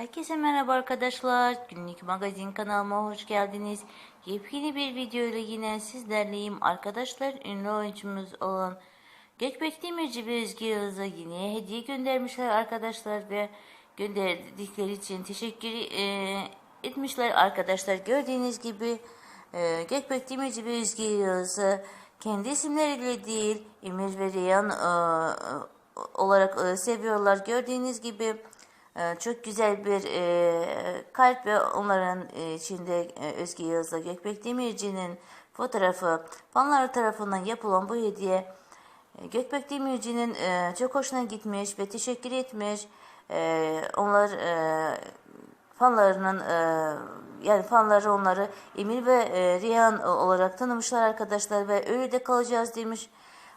Herkese merhaba arkadaşlar. Günlük magazin kanalıma hoş geldiniz. Yepyeni bir video ile yine sizlerleyim. Arkadaşlar ünlü oyuncumuz olan Gökbek Demirci ve Özge Yağız'a yine hediye göndermişler arkadaşlar ve gönderdikleri için teşekkür e, etmişler arkadaşlar. Gördüğünüz gibi e, Gökbek Demirci ve Özge Yağız'ı kendi isimleriyle değil Emir ve Reyhan e, olarak e, seviyorlar. Gördüğünüz gibi çok güzel bir e, kalp ve onların e, içinde e, Özge Yağız'la Gökbek Demirci'nin fotoğrafı fanlar tarafından yapılan bu hediye Gökbek Demirci'nin çok hoşuna gitmiş ve teşekkür etmiş. Onlar fanlarının yani fanları onları Emir ve Rihan olarak tanımışlar arkadaşlar ve öyle de kalacağız demiş.